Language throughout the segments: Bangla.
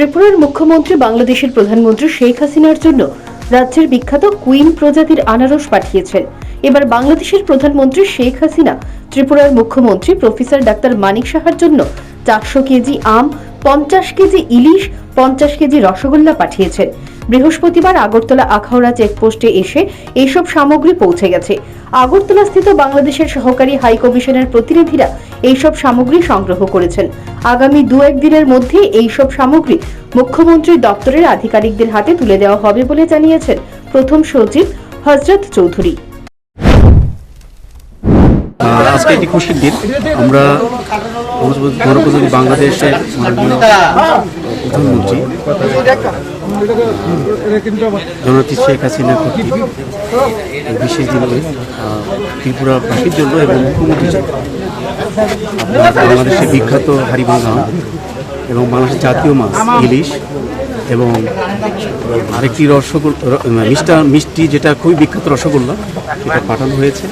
ত্রিপুরার মুখ্যমন্ত্রী, বাংলাদেশের প্রধানমন্ত্রী শেখ হাসিনার জন্য রাজ্যের বিখ্যাত কুইন প্রজাতির আনারস পাঠিয়েছেন। এবার বাংলাদেশের প্রধানমন্ত্রী শেখ হাসিনা, ত্রিপুরার মুখ্যমন্ত্রী প্রফেসর ডাক্তার মানিক সাহার জন্য চারশো কেজি আম, পঞ্চাশ কেজি ইলিশ, পঞ্চাশ কেজি রসগোল্লা পাঠিয়েছেন। বৃহস্পতিবার আগরতলা আখাউড়া চেকপোস্টে এসে এইসব সামগ্রী পৌঁছে গেছে। আগরতলা স্থিত বাংলাদেশের সহকারী হাই কমিশনের প্রতিনিধিরা এইসব সামগ্রী সংগ্রহ করেছেন। আগামী দু একদিনের মধ্যে এইসব সামগ্রী মুখ্যমন্ত্রীর দপ্তরের আধিকারিকদের হাতে তুলে দেওয়া হবে বলে জানিয়েছেন প্রথম সচিব হজরত চৌধুরী। আজকে একটি খুশির দিন। আমরা গণপ্রজাতন্ত্রী বাংলাদেশের প্রধানমন্ত্রী, জননেত্রী শেখ হাসিনা কর্তৃক বিশেষ দিনে ত্রিপুরাবাসীর জন্য এবং আপনার বাংলাদেশের বিখ্যাত হারিভাঙা এবং বাংলাদেশের জাতীয় মাছ, ইলিশ এবং আরেকটি রসগোল্লা মিষ্টা মিষ্টি যেটা খুবই বিখ্যাত রসগোল্লা, সেটা পাঠানো হয়েছে।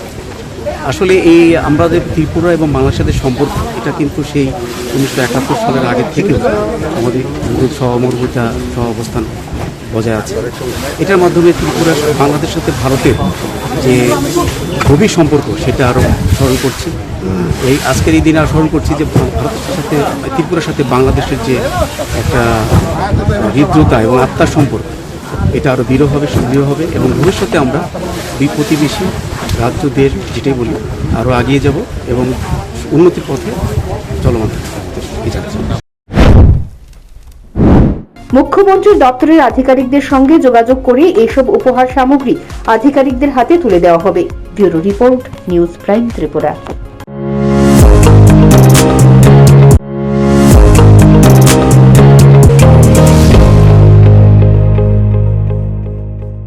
আসলে এই আমাদের ত্রিপুরা এবং বাংলাদেশের সম্পর্ক, এটা কিন্তু সেই উনিশশো একাত্তর সালের আগে থেকেও আমাদের সহমর্মিতা সহ অবস্থান বজায় আছে। এটার মাধ্যমে ত্রিপুরা বাংলাদেশের সাথে ভারতের যে গভীর সম্পর্ক, সেটা আরও স্মরণ করছি। এই আজকের এই দিনে আর স্মরণ করছি যে ভারতের সাথে, ত্রিপুরার সাথে বাংলাদেশের যে একটা হৃদ্রতা এবং আত্মার সম্পর্ক, এটা আরও দৃঢ় হবে, সুদৃঢ় হবে এবং ভবিষ্যতে আমরা দুই প্রতিবেশী রাজ্য, দেশ যেটাই বলি আরও এগিয়ে যাব এবং উন্নতির পথে চলমান মুখ্যমন্ত্রীর দপ্তরের আধিকারিকদের সঙ্গে যোগাযোগ করে এসব উপহার সামগ্রী আধিকারিকদের হাতে তুলে দেওয়া হবে। Bureau report, news prime Tripura.